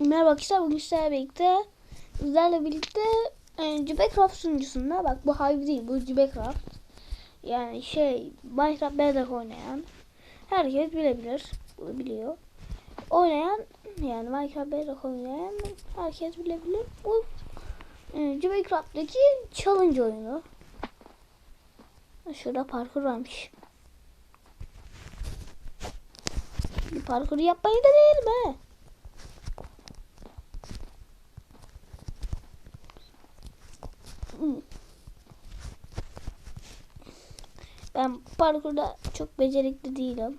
Merhaba arkadaşlar bugün sizlerle birlikte sizlerle birlikte e, Cubecraft sunucusunda bak bu Hive değil bu Cubecraft. Yani şey Minecraft Bedrock oynayan herkes bilebilir bunu biliyor. Oynayan yani Minecraft Bedrock oynayan herkes bilebilir. Bu e, Cubecraft'taki challenge oyunu. Şurada parkur varmış. Parkuru yapmayı deneyelim he Ben parkurda çok becerikli değilim.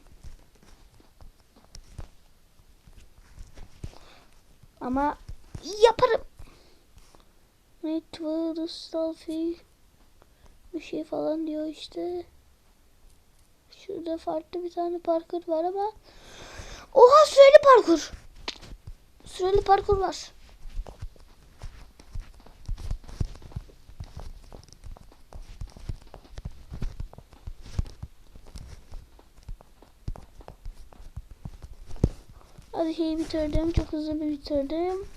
Ama yaparım. Network selfie bir şey falan diyor işte. Şurada farklı bir tane parkur var ama Oha süreli parkur. Süreli parkur var. Hadi şeyi bitirdim. Çok hızlı bir bitirdim.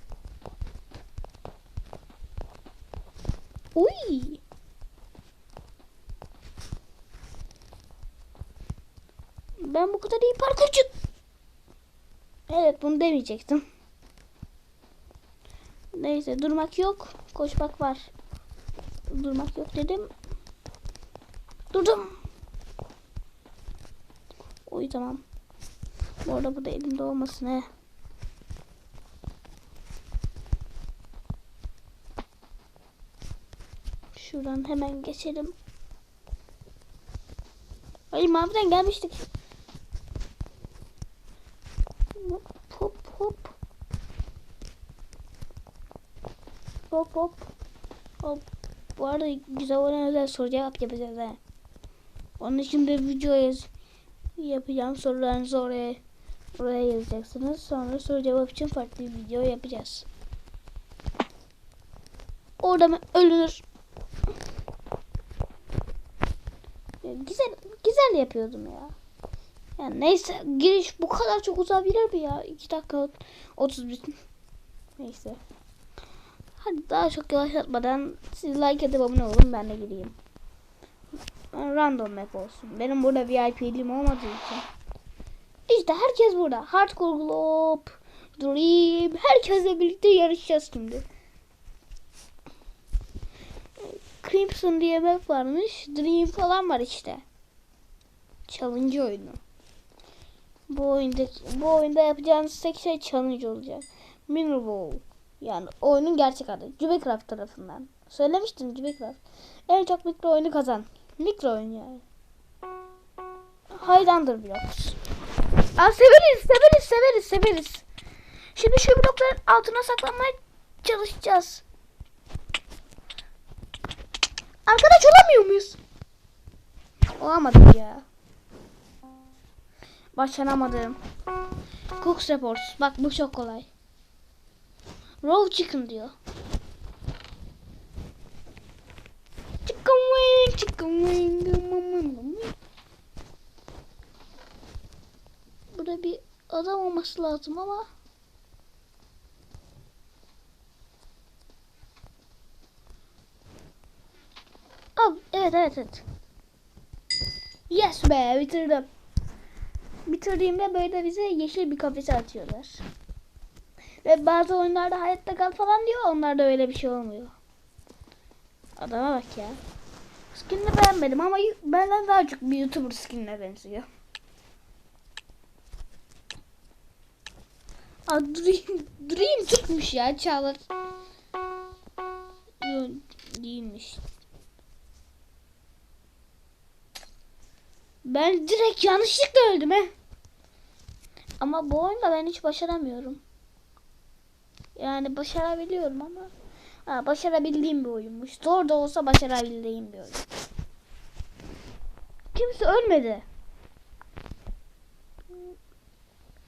Uy. Ben bu kadar iyi parkurcu. Evet bunu demeyecektim. Neyse durmak yok. Koşmak var. Durmak yok dedim. Durdum. Uy tamam. Bu arada bu da elimde olmasın he. Şuradan hemen geçelim. Ay maviden gelmiştik. Hop hop hop. Hop hop. Hop. Bu arada güzel olan özel soru cevap yapacağız he. Onun için de video yaz yapacağım sorularınızı oraya oraya yazacaksınız. Sonra soru cevap için farklı bir video yapacağız. Orada mı ölünür? Güzel güzel yapıyordum ya. Yani neyse giriş bu kadar çok uzabilir mi ya? 2 dakika 31 Neyse. Hadi daha çok yavaşlatmadan siz like atıp abone olun ben de gireyim. Random map olsun. Benim burada VIP'liğim olmadığı için. İşte herkes burada. Hardcore Globe, Dream. Herkesle birlikte yarışacağız şimdi. Crimson diye map varmış. Dream falan var işte. Challenge oyunu. Bu oyunda bu oyunda yapacağınız tek şey challenge olacak. Mineral. Yani oyunun gerçek adı. Cubecraft tarafından. Söylemiştim Cubecraft. En çok mikro oyunu kazan. Mikro oyun yani. Hide Underblocks. Aa, severiz, severiz, severiz, severiz. Şimdi şu blokların altına saklanmaya çalışacağız. Arkadaş olamıyor muyuz? Olamadık ya. Başaramadım. Cooks Reports. Bak bu çok kolay. Raw chicken diyor. Chicken wing, chicken wing. Burada bir adam olması lazım ama. Al, evet evet evet. Yes be bitirdim. Bitirdiğimde böyle bize yeşil bir kafese atıyorlar. Ve bazı oyunlarda hayatta kal falan diyor. Onlarda öyle bir şey olmuyor. Adama bak ya. Skinini beğenmedim ama benden daha çok bir YouTuber skinine benziyor. Aa, Dream, Dream çıkmış ya Çağlar. Yok değilmiş. Ben direkt yanlışlıkla öldüm he. Ama bu oyunda ben hiç başaramıyorum. Yani başarabiliyorum ama ha, başarabildiğim bir oyunmuş. Zor da olsa başarabildiğim bir oyun. Kimse ölmedi.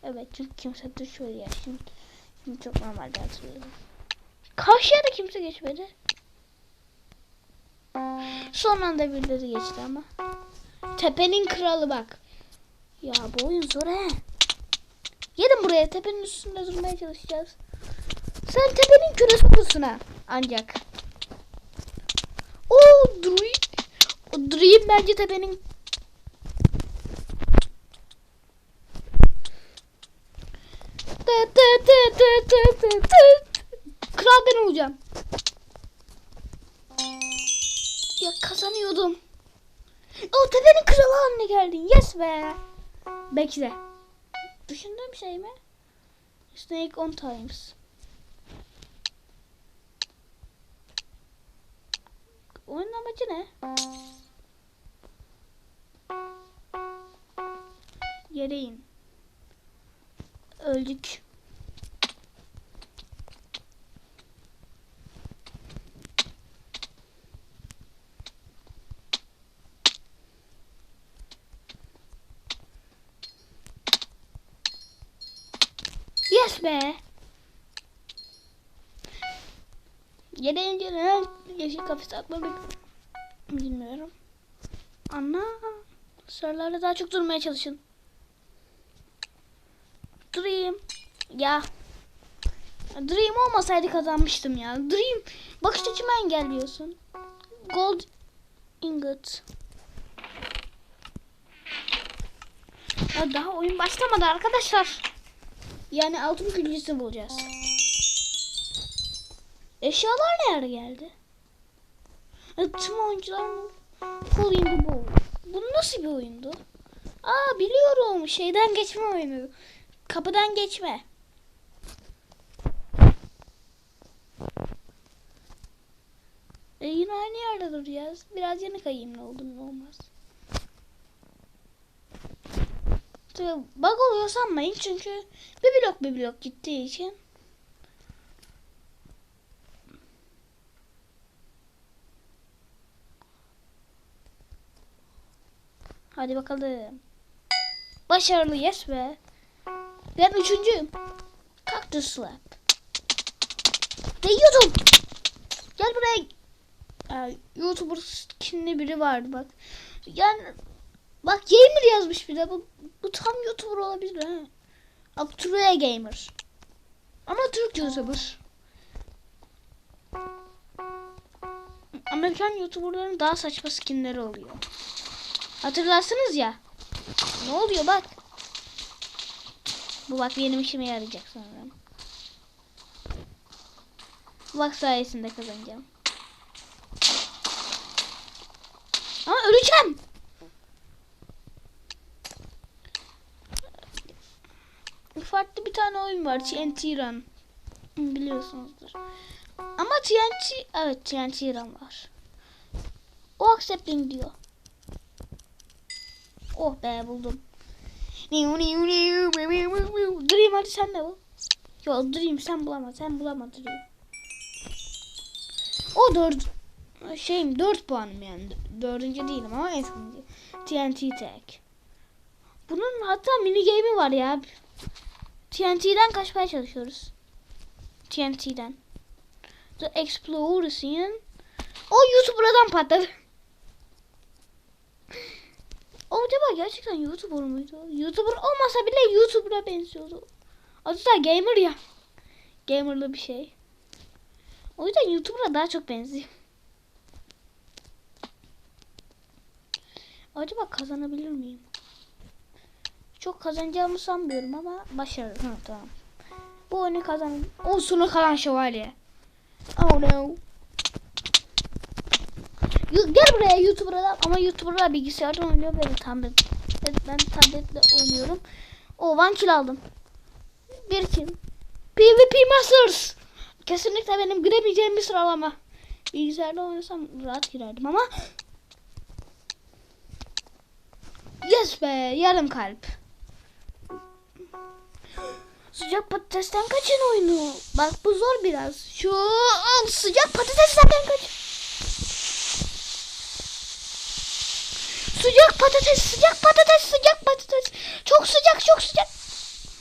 Evet çünkü kimse düşüyor ya. Şimdi, şimdi çok normalde hatırlıyorum. Karşıya da kimse geçmedi. Son anda birileri geçti ama. Tepenin kralı bak. Ya bu oyun zor he. Gelin buraya tepenin üstünde durmaya çalışacağız. Sen tepenin küresi olursun ha. Ancak. O Dream. O Dream bence tepenin Kral ben olacağım. Ya kazanıyordum. O tepenin kralı haline geldin. Yes be. Bekle. Düşündüğüm şey mi? Snake on times. Oyunun amacı ne? Yere. Öldük. Yes be. Yere ince neden yeşil kafese atmadık bilmiyorum. Ana. Sorularda daha çok durmaya çalışın. Dream. Ya. Dream olmasaydı kazanmıştım ya. Dream. Bakış açımı engelliyorsun. Gold ingot. Ya daha oyun başlamadı arkadaşlar. Yani altın küncüsü bulacağız. Eşyalar nerede geldi? Ya, Tüm oyuncular in the ball. Bu nasıl bir oyundu? Aa biliyorum. Şeyden geçme oyunu. Kapıdan geçme. E yine aynı yerde duracağız. Biraz yana kayayım ne olur ne olmaz. Tabii bug oluyor sanmayın çünkü bir blok bir blok gittiği için. Hadi bakalım. Başarılı yes be. Ben üçüncüyüm. Cactus Slap. Ve YouTube. Gel buraya. Aa, YouTuber skinli biri vardı bak. Yani bak gamer yazmış bir de. Bu, bu tam YouTuber olabilir ha. Abdurrahman Gamer. Ama Türk YouTuber. Amerikan YouTuber'ların daha saçma skinleri oluyor. Hatırlarsınız ya. Ne oluyor bak. Bu bak benim işime yarayacak sanırım. Bu bak sayesinde kazanacağım. Ama öleceğim. Farklı bir tane oyun var. TNT Run. Biliyorsunuzdur. Ama TNT, evet TNT Run var. O accepting diyor. Oh be buldum. Dream hadi sen de bul. Yo Dream sen bulama sen bulama Dream. O dört şeyim dört puanım yani. Dördüncü değilim ama en sonuncu. TNT Tech. Bunun hatta mini game'i var ya. TNT'den kaçmaya çalışıyoruz. TNT'den. The Explosion. O YouTuber'dan patladı. O acaba gerçekten YouTuber muydu? YouTuber olmasa bile YouTuber'a benziyordu. Adı da gamer ya. Gamerlı bir şey. O yüzden YouTuber'a daha çok benziyor. Acaba kazanabilir miyim? Çok kazanacağımı sanmıyorum ama başarırım. Ha, tamam. Bu oyunu kazan. O sonu kalan şövalye. Oh no. Gel buraya YouTuber'lar ama YouTuber'lar bilgisayardan oynuyor ben tablet. Evet, ben tabletle oynuyorum. O one kill aldım. Bir kill. PvP Masters. Kesinlikle benim giremeyeceğim bir sıralama. Bilgisayarda oynasam rahat girerdim ama Yes be yarım kalp. Sıcak patatesten kaçın oyunu. Bak bu zor biraz. Şu al, sıcak patatesten kaç. Sıcak patates, sıcak patates, sıcak patates. Çok sıcak, çok sıcak.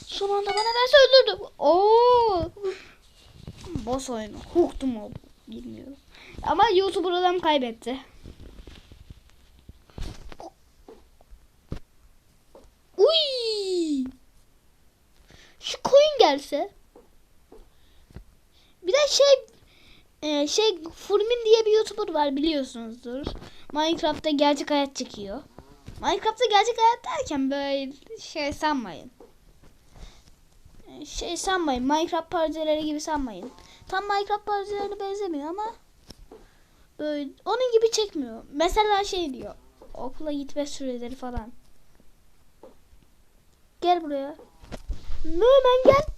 Son anda bana verse öldürdüm. Oo. Boss oyunu. Hook'tu mu? Bilmiyorum. Ama YouTuber adam kaybetti. Uy! Şu koyun gelse. Bir de şey e, şey Furmin diye bir YouTuber var biliyorsunuzdur. Minecraft'ta gerçek hayat çekiyor. Minecraft'ta gerçek hayat derken böyle şey sanmayın. E, Şey sanmayın. Minecraft parçaları gibi sanmayın. Tam Minecraft parçalarına benzemiyor ama böyle onun gibi çekmiyor. Mesela şey diyor. Okula gitme süreleri falan. Gel buraya. Hemen gel.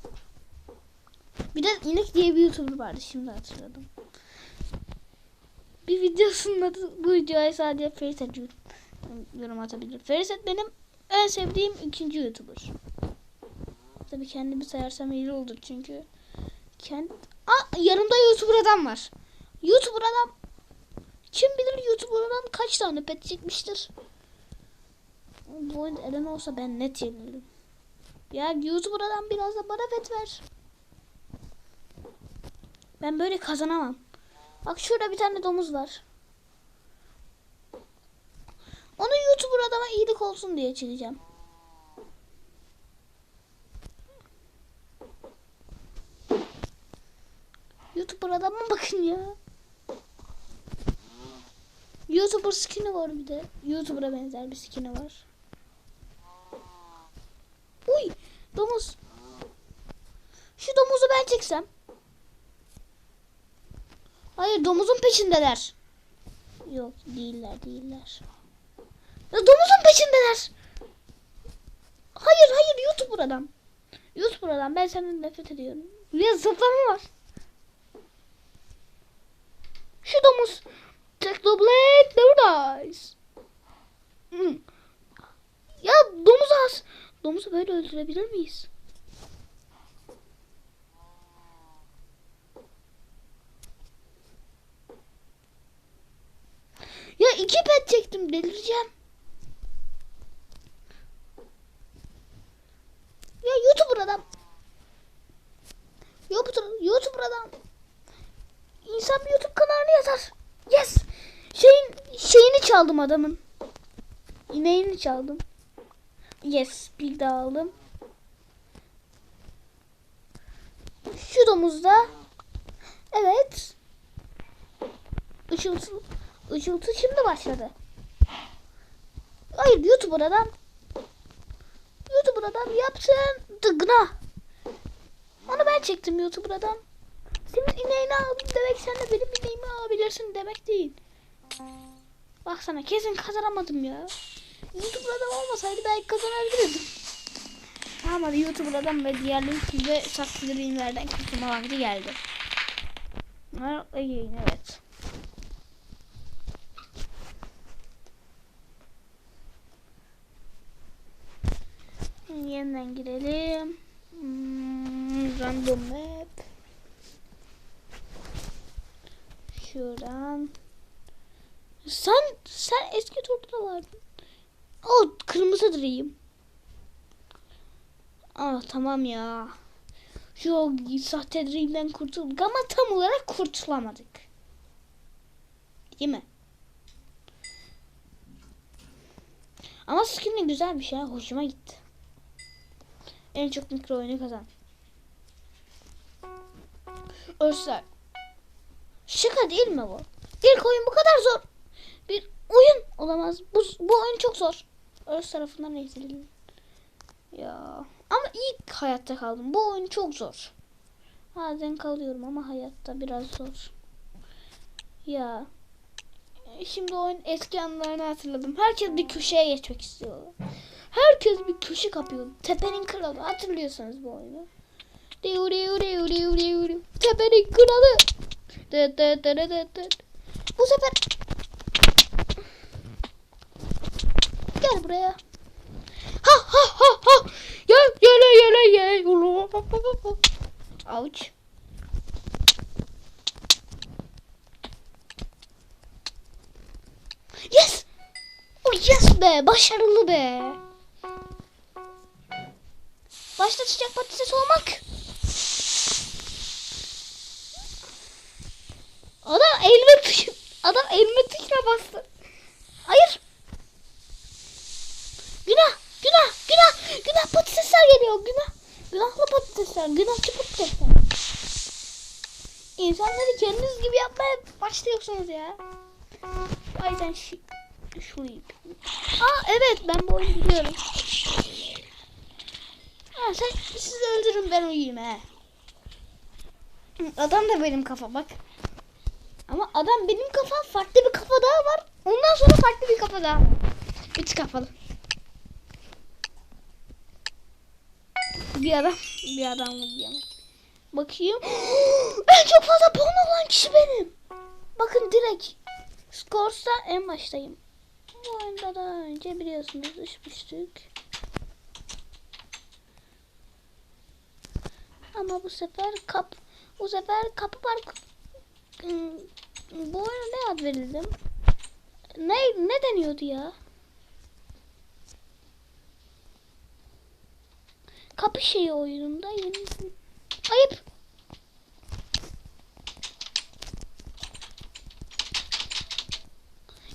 Bir de inek diye bir YouTuber vardı şimdi hatırladım. Bir videosunda da bu videoya sadece Feriset yorum atabilir. Feriset benim en sevdiğim ikinci YouTuber. Tabii kendimi sayarsam iyi olur çünkü kend... Aa, yanımda YouTuber adam var. YouTuber adam kim bilir YouTuber adam kaç tane pet çekmiştir. Bu oyunda Eren olsa ben net yenilirim. Ya YouTuber adam biraz da bana pet ver. Ben böyle kazanamam. Bak şurada bir tane domuz var. Onu YouTuber adama iyilik olsun diye çekeceğim. YouTuber adama bakın ya. YouTuber skin'i var bir de. YouTuber'a benzer bir skin'i var. Uy domuz. Şu domuzu ben çeksem. Hayır domuzun peşindeler. Yok değiller değiller. Ya domuzun peşindeler. Hayır hayır YouTuber adam. YouTuber adam ben senden nefret ediyorum. Ya zıplama var. Şu domuz. Technoblade Paradise. Hmm. Ya domuz az. Domuzu böyle öldürebilir miyiz? Ya iki pet çektim delireceğim. Ya YouTuber adam. YouTuber, YouTuber adam. İnsan bir YouTube kanalını yazar. Yes. Şeyin şeyini çaldım adamın. İneğini çaldım. Yes, bir daha aldım. Şu domuzda. Evet. Işıltı, ışıltı şimdi başladı. Hayır YouTuber adam. YouTuber adam yapsın. Dıgna. Onu ben çektim YouTuber adam. Senin ineğini aldım demek sen de benim ineğimi alabilirsin demek değil. Baksana kesin kazanamadım ya. YouTuber adam olmasaydı belki kazanabilirdim. Tamam hadi YouTuber adam ve diğerleri size saklı greenlerden kurtulma vakti geldi. Again evet. Yeniden girelim. Hmm, random map. Şuradan. Sen sen eski turda vardın. O kırmızı direyim. Ah tamam ya. Şu sahte direğimden kurtulduk ama tam olarak kurtulamadık. Değil mi? Ama skin de güzelmiş ya. Hoşuma gitti. En çok mikro oyunu kazan. Örsel. Şaka değil mi bu? İlk oyun bu kadar zor. Bir oyun olamaz. Bu, bu oyun çok zor. Örs tarafından ezildim. Ya. Ama ilk hayatta kaldım. Bu oyun çok zor. Bazen kalıyorum ama hayatta biraz zor. Ya. Şimdi oyun eski anlarını hatırladım. Herkes bir köşeye geçmek istiyor. Herkes bir köşe kapıyor. Tepenin kralı. Hatırlıyorsanız bu oyunu. Diu diu diu diu diu diu. Tepenin kralı. Dı dı dı dı dı. Bu sefer Gel buraya. Ha ha ha ha. Gel gele gele gel. Avuç. Yes. Oh yes be. Başarılı be. Başlatacak patates olmak. Adam elime tuş Adam elime tuşuna bastı. Hayır. Günah, günah, günah, günah patatesler geliyor. Günah, günahlı patatesler, günahçı patatesler. insanları kendiniz gibi yapmaya başlıyorsunuz ya. O yüzden şu, ip. Aa evet ben bu oyunu biliyorum. Ha, sen siz öldürün ben uyuyayım he. Adam da benim kafa bak. Ama adam benim kafam farklı bir kafa daha var. Ondan sonra farklı bir kafa daha var. Üç kafalı. Bir adam, bir adam yana. Bakayım. en çok fazla puan alan kişi benim. Bakın direkt. Scores'ta en baştayım. Bu oyunda daha önce biliyorsunuz düşmüştük. Ama bu sefer kap bu sefer kapı park Hmm, bu oyuna ne ad verildim? Ne ne deniyordu ya? Kapı şeyi oyununda yeni Ayıp.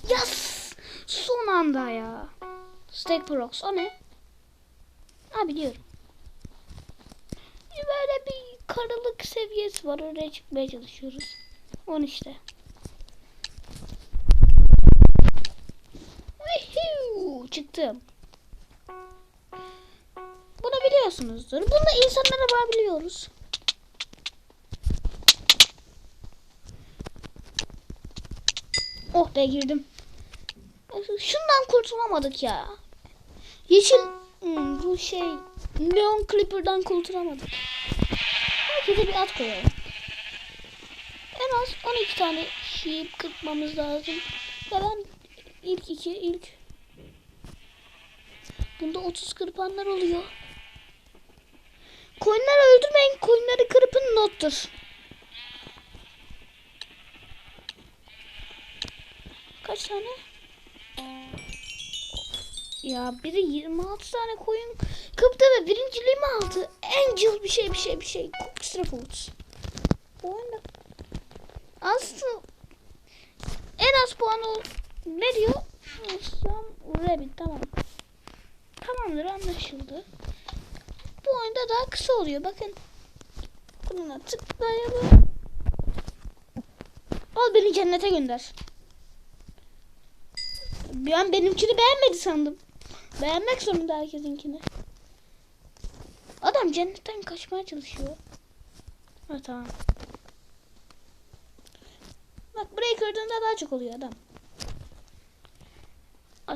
Yes! Son anda ya. Steak Brox o ne? Ha biliyorum. Böyle bir karılık seviyesi var. Oraya çıkmaya çalışıyoruz. On işte. Woohoo! Çıktım. Bunu biliyorsunuzdur. Bunu insanlara bağabiliyoruz. Oh be girdim. Şundan kurtulamadık ya. Yeşil hmm, bu şey Neon Clipper'dan kurtulamadık. Herkese bir at koyalım. En az 12 tane sheep kırpmamız lazım. Ve ben ilk iki ilk Bunda 30 kırpanlar oluyor. Koyunları öldürmeyin. Koyunları kırpın nottur. Kaç tane? Ya biri 26 tane koyun kırptı ve birinciliğimi aldı. Angel bir şey bir şey bir şey. Extra. Bu oyunda aslında en az puan ol ne diyor? Sam Rabbit tamam. Tamamdır anlaşıldı. Bu oyunda daha kısa oluyor. Bakın. Bununla tıklayalım. Al beni cennete gönder. Ben benimkini beğenmedi sandım. Beğenmek zorunda herkesinkini. Adam cennetten kaçmaya çalışıyor. Ha tamam. Bak burayı kırdığında daha çok oluyor adam.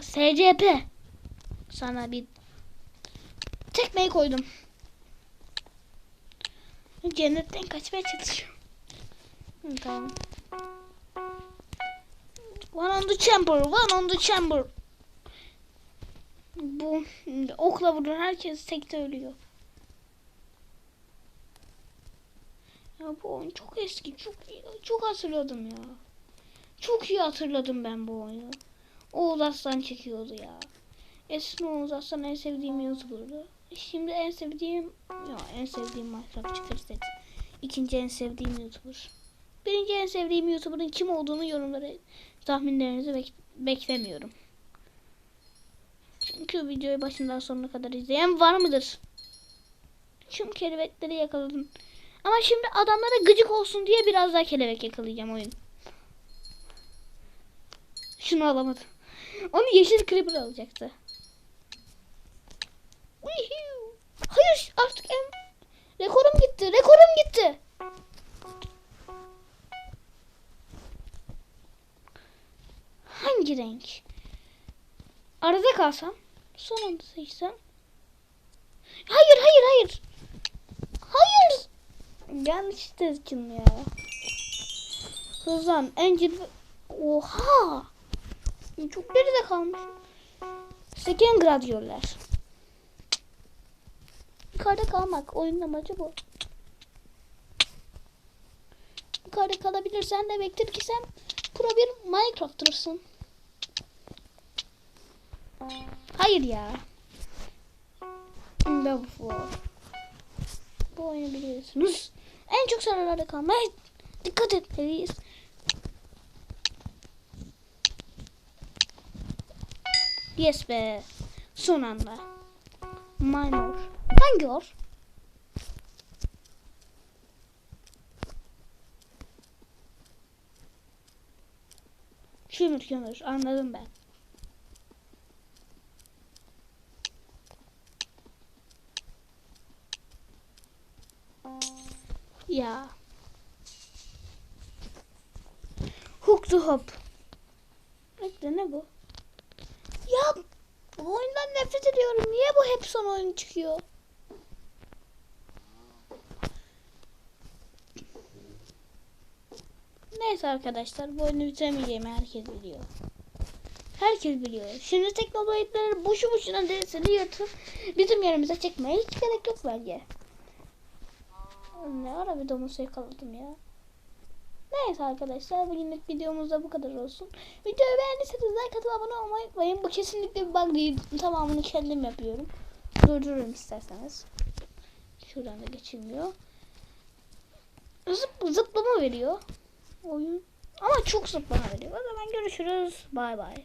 SCP. Sana bir tekmeyi koydum. Cennetten kaçmaya çalışıyor. Hı, tamam. One on the chamber, one on the chamber. Bu okla vuran herkes tekte ölüyor. Ya bu oyun çok eski, çok çok hatırladım ya. Çok iyi hatırladım ben bu oyunu. Oğuz Aslan çekiyordu ya. Esin Oğuz Aslan en sevdiğim YouTuber'dı. Şimdi en sevdiğim, ya en sevdiğim Minecraft çıkar set. İkinci en sevdiğim YouTuber. Birinci en sevdiğim YouTuber'ın kim olduğunu yorumlara tahminlerinizi bek beklemiyorum. Çünkü videoyu başından sonuna kadar izleyen var mıdır? Tüm kelebekleri yakaladım. Ama şimdi adamlara gıcık olsun diye biraz daha kelebek yakalayacağım oyun. Şunu alamadım. Onu yeşil creeper alacaktı. Hayır artık en... Rekorum gitti. Rekorum gitti. Hangi renk? Arada kalsam. Son anda seçsem. Hayır hayır hayır. Hayır. Yanlış seçim ya. Hızlan. Angel. Oha. Çok geride kalmış. Seken gradyörler. Yukarıda kalmak. Oyunun amacı bu. Yukarıda kalabilirsen demektir ki sen pro bir Minecrafter'sın. Hayır ya. Ben bu. Bu oyunu biliyorsunuz. En çok sarılarda kalmaya dikkat etmeliyiz. Yes be. Son anda. Minor. Hangi or? Kömür kömür anladım ben. Ya. Hook to hop. Bekle ne bu? Ya bu oyundan nefret ediyorum. Niye bu hep son oyun çıkıyor? Neyse arkadaşlar bu oyunu bitiremeyeceğimi herkes biliyor. Herkes biliyor. Şimdi teknolojileri boşu boşuna DSL'i yırtıp bizim yerimize çekmeye hiç gerek yok bence. Ne ara bir domuz yakaladım ya. Neyse arkadaşlar bugünlük videomuz da bu kadar olsun. Videoyu beğendiyseniz like atıp abone olmayı unutmayın. Bu kesinlikle bir bug değil. Tamamını kendim yapıyorum. Durdururum isterseniz. Şuradan da geçilmiyor. Zıp, zıplama veriyor oyun. Ama çok zıplama veriyor. O zaman görüşürüz. Bay bay.